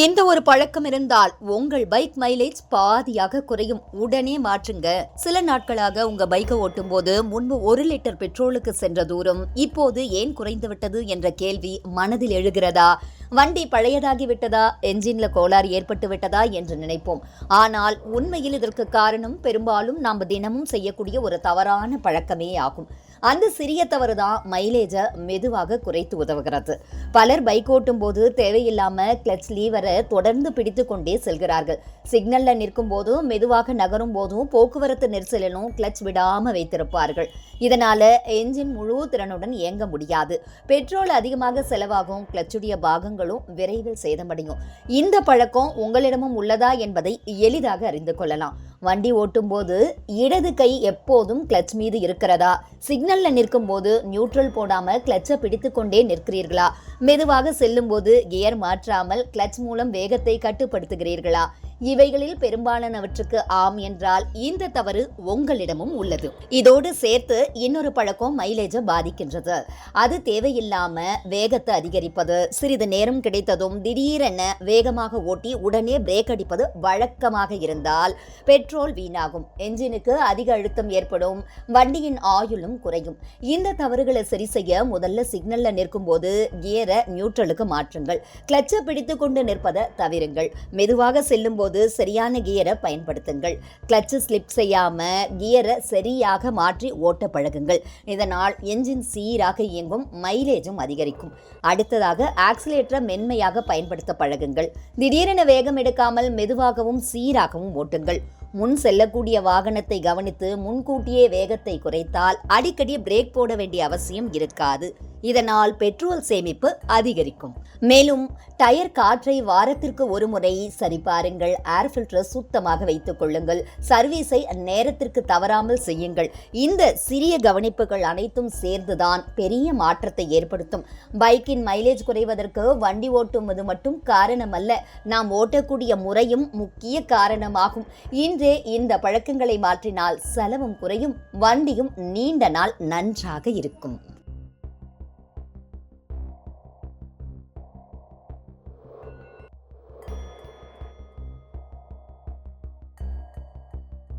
இந்த ஒரு பழக்கம் இருந்தால் உங்கள் பைக் மைலேஜ் பாதியாக குறையும். உடனே மாற்றுங்க. சில நாட்களாக உங்க பைக்கை ஓட்டும் போது முன்பு ஒரு லிட்டர் பெட்ரோலுக்கு சென்ற தூரம் இப்போது ஏன் குறைந்து விட்டது என்ற கேள்வி மனதில் எழுகிறதா? வண்டி பழையதாகி விட்டதா? என்ஜின்ல கோளாறு ஏற்பட்டு விட்டதா என்று நினைப்போம். ஆனால் உண்மையில் இதற்கு காரணம் பெரும்பாலும் நாம் தினமும் செய்யக்கூடிய ஒரு தவறான பழக்கமே ஆகும். அந்த சிறிய தவறு தான் மைலேஜை மெதுவாக குறைத்து உதவுகிறது. பலர் பைக் ஓட்டும் போது தேவையில்லாம கிளச் லீவரை தொடர்ந்து பிடித்து கொண்டே செல்கிறார்கள். சிக்னல்ல நிற்கும் போதும் மெதுவாக நகரும் போதும் போக்குவரத்து நெரிசலிலும் கிளச் விடாம வைத்திருப்பார்கள். இதனால என்ஜின் முழு திறனுடன் இயங்க முடியாது. பெட்ரோல் அதிகமாக செலவாகும். கிளச்சுடைய பாகங்களும் விரைவில் சேதமடையும். இந்த பழக்கம் உங்களிடமும் உள்ளதா என்பதை எளிதாக அறிந்து கொள்ளலாம். வண்டி ஓட்டும்போது இடது கை எப்போதும் கிளச் மீது இருக்கிறதா? சிக்னலில் நிற்கும் போது நியூட்ரல் போடாமல் கிளச்சை பிடித்து கொண்டே நிற்கிறீர்களா? மெதுவாக செல்லும் போது கியர் மாற்றாமல் கிளச் மூலம் வேகத்தை கட்டுப்படுத்துகிறீர்களா? இவைகளில் பெரும்பாலானவற்றுக்கு ஆம் என்றால் இந்த தவறு உங்களிடமும் உள்ளது. இதோடு சேர்த்து இன்னொரு பழக்கம் மைலேஜை பாதிக்கின்றது. அது தேவையில்லாம வேகத்தை அதிகரிப்பது சிறிது நேரம் கிடைத்ததும் திடீரென வேகமாக ஓட்டி உடனே பிரேக் அடிப்பது வழக்கமாக இருந்தால் பெட்ரோல் வீணாகும். என்ஜினுக்கு அதிக அழுத்தம் ஏற்படும் வண்டியின் ஆயுளும் குறையும். இந்த தவறுகளை சரி செய்ய முதல்ல சிக்னல்ல நிற்கும் போது கியரை நியூட்ரலுக்கு மாற்றுங்கள். கிளச்சை பிடித்து கொண்டு நிற்பதை தவிருங்கள். மெதுவாக செல்லும் போது சரியான கியரை பயன்படுத்துங்கள். கிளச்சு ஸ்லிப் செய்யாமல் கியரை சரியாக மாற்றி ஓட்ட பழகுங்கள். இதனால் என்ஜின் சீராக இயங்கும் மைலேஜும் அதிகரிக்கும். அடுத்ததாக ஆக்சிலேட்டரை மென்மையாக பயன்படுத்த பழகுங்கள். திடீரென வேகம் எடுக்காமல் மெதுவாகவும் சீராகவும் ஓட்டுங்கள். முன் செல்லக்கூடிய வாகனத்தை கவனித்து முன்கூட்டியே வேகத்தை குறைத்தால் அடிக்கடி பிரேக் போட வேண்டிய அவசியம் இருக்காது. இதனால் பெட்ரோல் சேமிப்பு அதிகரிக்கும். மேலும் டயர் காற்றை வாரத்திற்கு ஒரு முறை சரிபாருங்கள். ஏர் ஃபில்டரை சுத்தமாக வைத்துக் கொள்ளுங்கள். சர்வீஸை நேரத்திற்கு தவறாமல் செய்யுங்கள். இந்த சிறிய கவனிப்புகள் அனைத்தும் சேர்ந்துதான் பெரிய மாற்றத்தை ஏற்படுத்தும். பைக்கின் மைலேஜ் குறைவதற்கு வண்டி ஓட்டுவது மட்டும் காரணமல்ல. நாம் ஓட்டக்கூடிய முறையும் முக்கிய காரணமாகும். இன்றே இந்த பழக்கங்களை மாற்றினால் செலவும் குறையும். வண்டியும் நீண்ட நாள் நன்றாக இருக்கும்.